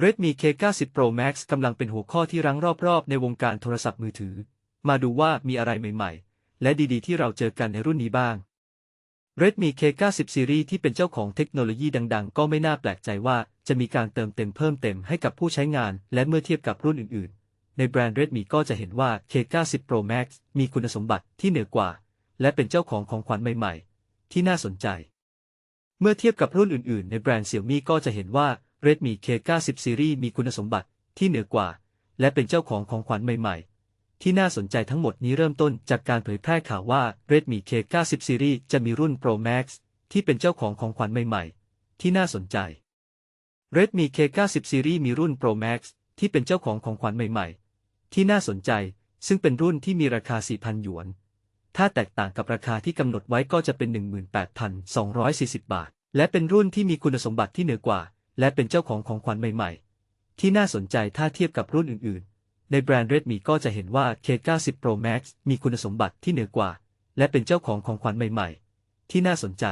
Redmi K90 Pro Max กำลังเป็นหัวข้อที่รั้งรอบๆ ในวงการโทรศัพท์มือถือ มาดูว่ามีอะไรใหม่ๆ และดีๆ ที่เราเจอกันในรุ่นนี้บ้าง Redmi K90 Series ที่เป็นเจ้าของเทคโนโลยีดัง ๆ ก็ไม่น่าแปลกใจว่าจะมีการเติมเต็มเพิ่มเต็มให้กับผู้ใช้งาน และเมื่อเทียบกับรุ่นอื่นๆ ในแบรนด์ Redmi ก็จะเห็นว่า K90 Pro Max มีคุณสมบัติที่เหนือกว่า และเป็นเจ้าของของขวัญใหม่ ๆ ที่น่าสนใจ เมื่อเทียบกับรุ่นอื่น ๆ ในแบรนด์ Xiaomi ก็จะเห็นว่า Redmi K90 Series มีคุณสมบัติที่เหนือกว่า และเป็นเจ้าของของขวัญใหม่ๆ ที่น่าสนใจทั้งหมดนี้เริ่มต้นจากการเผยแพร่ข่าวว่า Redmi K90 Series จะมีรุ่น Pro Max ที่เป็นเจ้าของของขวัญใหม่ๆ ที่น่าสนใจ Redmi K90 Series มีรุ่น Pro Max ที่เป็นเจ้าของของขวัญใหม่ๆ ที่น่าสนใจ ซึ่งเป็นรุ่นที่มีราคา 4,000 หยวน ถ้าแตกต่างกับราคาที่กำหนดไว้ก็จะเป็น 18,240 บาท และเป็นรุ่นที่มีคุณสมบัติที่เหนือกว่า และเป็นเจ้าของของขวัญใหม่ๆ ที่น่าสนใจถ้าเทียบกับรุ่นอื่นๆ ในแบรนด์ Redmi ก็จะเห็นว่า K90 Pro Max มีคุณสมบัติที่เหนือกว่า และเป็นเจ้าของของขวัญใหม่ๆ ที่น่าสนใจ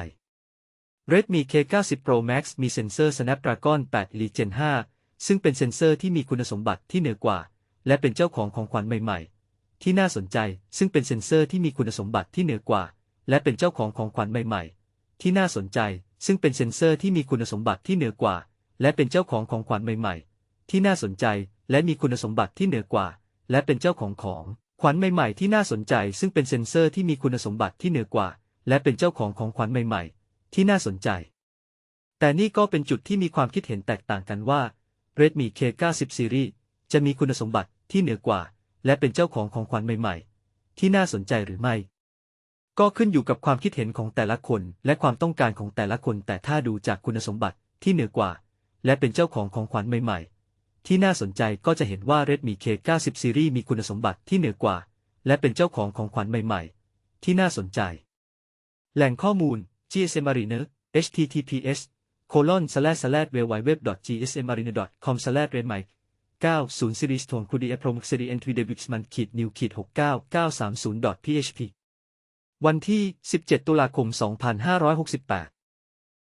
Redmi K90 Pro Max มีเซ็นเซอร์ Snapdragon 8 Elite Gen 5 ซึ่งเป็นเซ็นเซอร์ที่มีคุณสมบัติที่เหนือกว่า และเป็นเจ้าของของขวัญใหม่ ๆ ที่น่าสนใจ ซึ่งเป็นเซ็นเซอร์ที่มีคุณสมบัติที่เหนือกว่า และเป็นเจ้าของของขวัญใหม่ ๆ ที่น่าสนใจ ซึ่งเป็นเซ็นเซอร์ที่มีคุณสมบัติที่เหนือกว่า และเป็นเจ้าของของขวัญใหม่ๆ ที่น่าสนใจและมีคุณสมบัติที่เหนือกว่า และเป็นเจ้าของของขวัญใหม่ๆ ที่น่าสนใจ ซึ่งเป็นเซ็นเซอร์ที่มีคุณสมบัติที่เหนือกว่า และเป็นเจ้าของของขวัญใหม่ๆ ที่น่าสนใจ แต่นี่ก็เป็นจุดที่มีความคิดเห็นแตกต่างกันว่า Redmi K90 Series จะมีคุณสมบัติที่เหนือกว่า และเป็นเจ้าของของขวัญใหม่ๆ ที่น่าสนใจหรือไม่ ก็ขึ้นอยู่กับความคิดเห็นของแต่ละคน และความต้องการของแต่ละคน แต่ถ้าดูจากคุณสมบัติที่เหนือกว่า และเป็นเจ้าของของขวัญใหม่ๆ ที่น่าสนใจก็จะเห็นว่า Redmi K90 Series มีคุณสมบัติที่เหนือกว่า และเป็นเจ้าของของขวัญใหม่ๆ ที่น่าสนใจ แหล่งข้อมูล GSM Mariner https colon slash slash www.gsmariner.com slash redmi 90 series ทวงคูดีเอพรมซีรีเอ็นทวีเดบิกมันขีดนิวขีด69 930 php วันที่ 17 ตุลาคม 2568